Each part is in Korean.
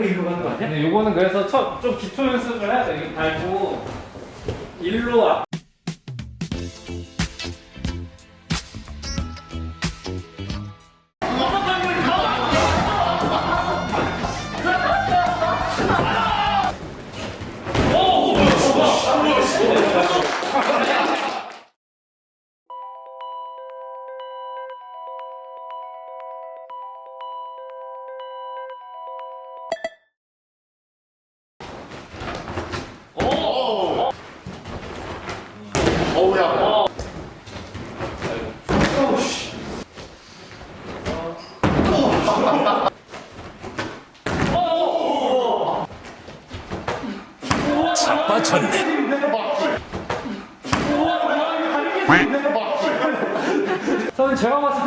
밟고 이리로 가는 거 아니야? 근데 요거는 그래서 첫, 좀 기초 연습을 해야 돼. 이거 밟고 일로 앞. 어우야.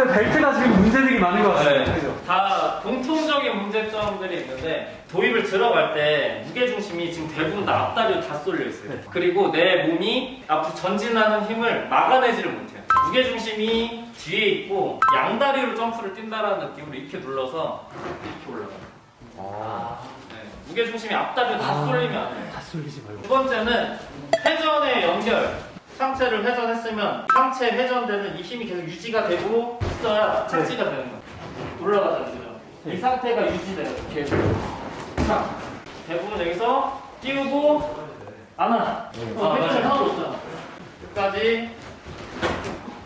때 벨트가 지금 문제들이 많은 것. 네. 그죠? 다 공통적인 문제점들이 있는데 도입을 들어갈 때 무게 중심이 지금 대부분 다 앞다리로 다 쏠려 있어요. 그리고 내 몸이 앞으로 전진하는 힘을 막아내지를 못해요. 무게 중심이 뒤에 있고 양다리로 점프를 뛴다라는 느낌으로 이렇게 눌러서 이렇게 올라가요. 네. 무게 중심이 앞다리로 다 쏠리면 안 돼요. 다 쏠리지 말고. 두 번째는 회전의 연결. 상체를 회전했으면 상체 회전되는 이 힘이 계속 유지가 되고 있어야 착지가 되는 거예요. 올라가잖아요. 그죠? 이 상태가 유지돼요. 계속. 자, 대부분 여기서 띄우고 안 하나. 어, 회전이 하나도 없잖아. 끝까지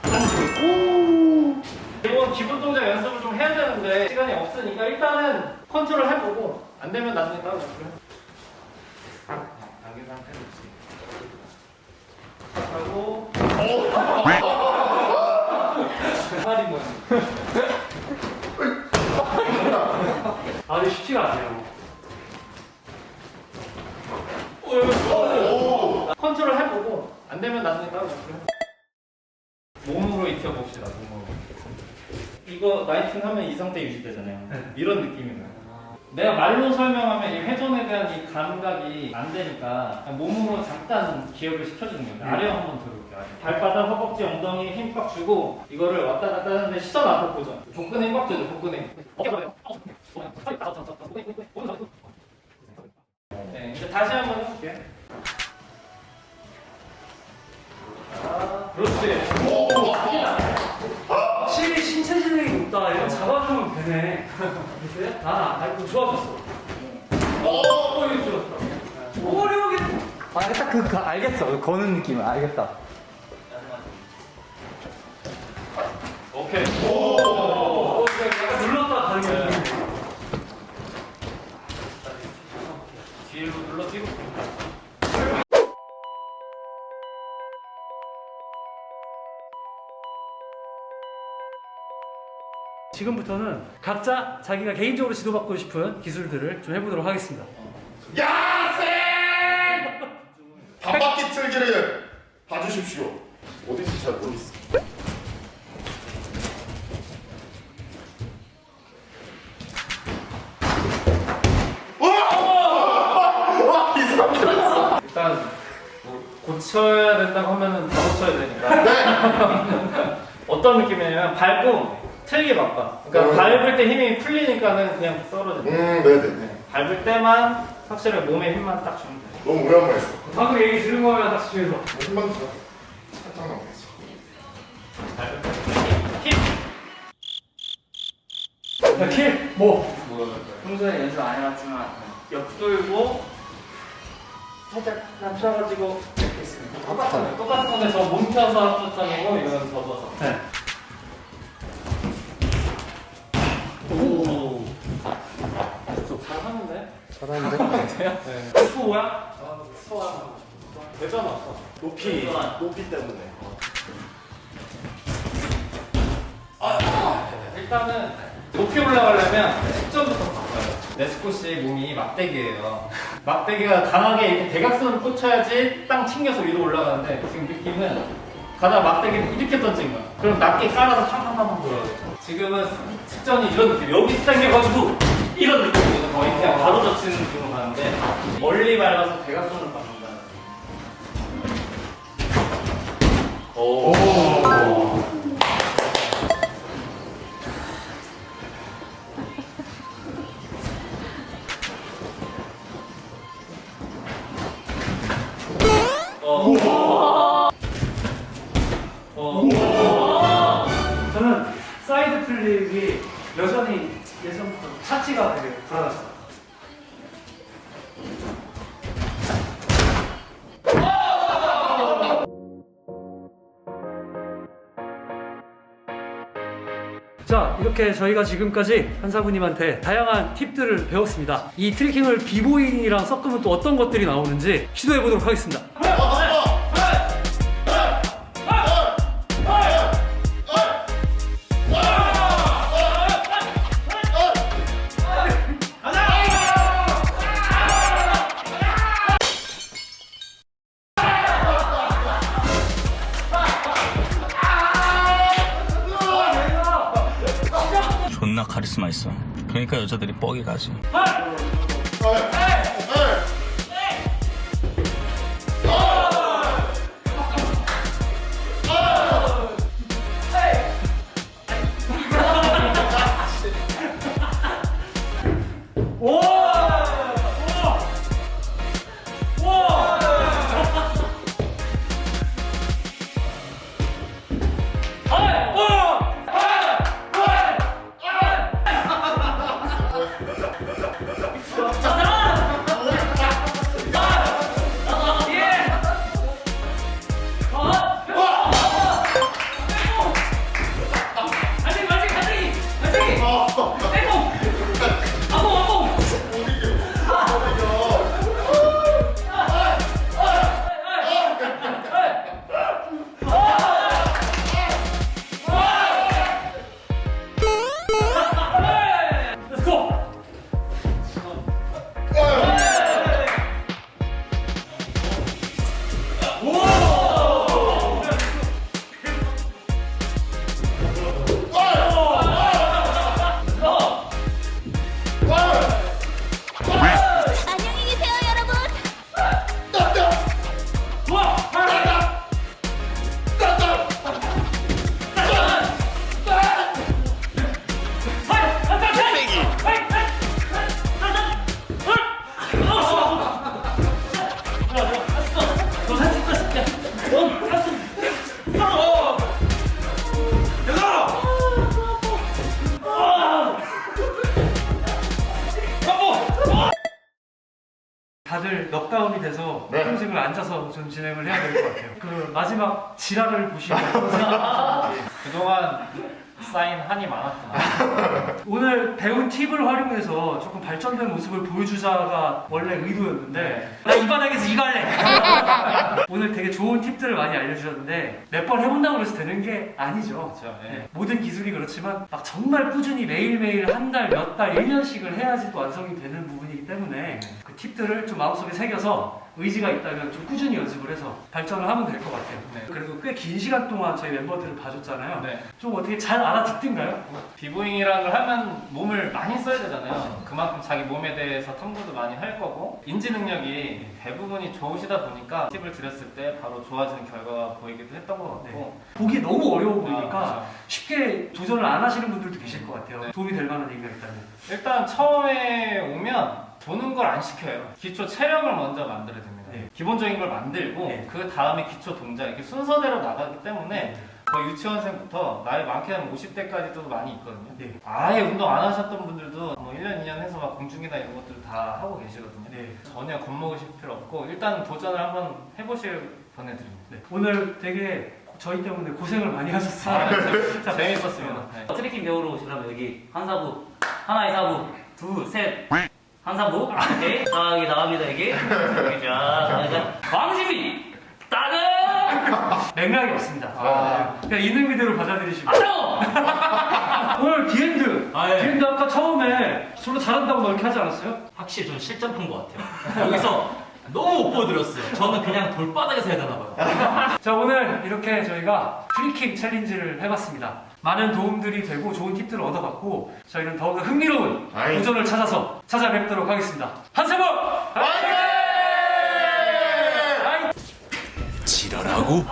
당기고. 이건 기본 동작 연습을 좀 해야 되는데 시간이 없으니까 일단은 컨트롤 해보고 안 되면 나중에 따로 볼게요. 당긴 상태로. 하고 파리 모양. 아주 쉽지가 않네요. 컨트롤 해보고 안 되면 나중에 따로 볼게요. 몸으로 익혀 봅시다. 몸으로. 이거 라이팅 하면 이 상태 유지되잖아요. 이런 느낌이에요. 내가 말로 설명하면 이 회전에 대한 이 감각이 안 되니까 그냥 몸으로 잠깐 기억을 시켜주는 거예요. 아래 한번 들어볼게요. 아래. 발바닥, 허벅지, 엉덩이 힘 빡 주고 이거를 왔다 갔다 하는데 시선 앞에 보죠. 복근에 힘빡 줘줘. 복근에. 네, 이제 다시 한번 해볼게요. 그렇지. 확실히 신체 지능이 높다. 이거 잡아주면 되네. 됐어요? 아, 아이고 좋아졌어. 어, 이거 좋았다. 어려우게. 아, 딱 그, 그 알겠어. 거는 느낌은 알겠다. 지금부터는 각자 자기가 개인적으로 지도받고 싶은 기술들을 좀 해보도록 하겠습니다. 야생! 반바퀴 틀기를 봐주십시오. 어딘지 잘 모르겠어. 일단 뭐 고쳐야 된다고 하면은 다 고쳐야 되니까. 어떤 느낌이냐면 밟고 틀게 바빠. 그러니까 음. 밟을 때 힘이 풀리니까는 그냥 떨어져. 음, 네네. 밟을 때만 확실히 몸에 힘만 딱 주면 돼. 너무 오랜만에 했어. 방금 얘기 들은 거면 딱 집에서. 뭐 힘만 줘. 살짝 남았어. 밟을 때 힘. 야, 킬! 뭐? 평소에 연습 안 해봤지만 옆돌고 살짝 감싸가지고 이렇게 있습니다. 똑같아요. 똑같은 건데 저 몸 펴서 합부터이고 이건 접어서. 네. 오. 잘하는데? 네. 수호야? 아, 수호야. 대전 왔어. 높이, 높이 때문에. 일단은 높이 올라가려면 식전부터 바꿔요. 네스코씨 몸이 막대기예요. 막대기가 강하게 이렇게 대각선을 꽂혀야지 땅 튕겨서 위로 올라가는데 지금 느낌은 가다가 막대기를 이렇게 던진 거야. 그럼 낮게 깔아서 팡팡팡팡 돌아가요. 지금은 측전이 이런 느낌. 여기 당겨가지고 이런 느낌이 거의 그냥 바로 젖히는 느낌으로 가는데 멀리 밟아서 대각선으로 갑니다. 오. 어. 어. 어. 저는 사이드 플립이 여전히 예전부터 찾기가 되게 불안하시다. 자 이렇게 저희가 지금까지 한사부님한테 다양한 팁들을 배웠습니다 이 트리킹을 비보잉이랑 섞으면 또 어떤 것들이 나오는지 시도해 보도록 하겠습니다 카리스마 있어. 그러니까 여자들이 뻑이 가지. 다들 넉다운이 돼서 네. 평생을 앉아서 좀 진행을 해야 될 것 같아요. 그 마지막 지랄을 보시면. 그동안 쌓인 한이 많았구나. 오늘 배운 팁을 활용해서 조금 발전된 모습을 보여주자가 원래 의도였는데 나 이 바닥에서 이거 할래! 오늘 되게 좋은 팁들을 많이 알려주셨는데 몇 번 해본다고 해서 되는 게 아니죠. 그렇죠. 예. 네, 모든 기술이 그렇지만 막 정말 꾸준히 매일매일 한 달, 몇 달, 1년씩을 해야지 또 완성이 되는 부분이기 때문에 그 팁들을 좀 마음속에 새겨서 의지가 있다면 좀 꾸준히 연습을 해서 발전을 하면 될 것 같아요. 네. 그래도 꽤 긴 시간 동안 저희 멤버들을 봐줬잖아요. 네. 좀 어떻게 잘 알아듣든가요? 비보잉이라는 걸 하면 몸을 많이 써야 되잖아요. 그만큼 자기 몸에 대해서 탐구도 많이 할 거고 인지 능력이 대부분이 좋으시다 보니까 팁을 드렸을 때 바로 좋아지는 결과가 보이기도 했던 것 같고 보기 너무 어려워 보이니까 아. 쉽게 도전을 안 하시는 분들도 계실 것 같아요. 네. 도움이 될 만한 얘기가 있다면. 일단 처음에 오면 보는 걸 안 시켜요. 기초 체력을 먼저 만들어야 됩니다. 네. 기본적인 걸 만들고 네. 그 다음에 기초 동작 이렇게 순서대로 나가기 때문에 거의 유치원생부터 나이 많게는 50대까지도 많이 있거든요. 네. 아예 운동 안 하셨던 분들도 뭐 1년, 2년 해서 막 공중이나 이런 것들 다 하고 계시거든요. 네. 전혀 겁먹으실 필요 없고 일단 도전을 한번 해보실 권해드립니다. 네. 오늘 되게 저희 때문에 고생을 많이 하셨어요. 아, 재- 재밌었습니다. 네. 트래킹 배우러 오시려면 여기 한 사부 하나의 사부 둘셋 한사부 오케이 자 여기 나갑니다 여기 여기 자 광진이 따금 맥락이 없습니다. 아. 네. 그냥 있는 그대로 받아들이시고. 안녕 오늘 디엔드. 아, 예. 디엔드 아까 처음에 저로 잘한다고 막 이렇게 하지 않았어요? 확실히 좀 실전푼 것 같아요 여기서 너무 못 보여드렸어요 저는 그냥 돌바닥에서 해야 되나 봐요 자 오늘 이렇게 저희가 트리킹 챌린지를 해봤습니다. 많은 도움들이 되고 좋은 팁들을 얻어갔고 저희는 더욱더 흥미로운 아이. 도전을 찾아서 찾아뵙도록 하겠습니다. 한세모! 지랄하고?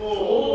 오.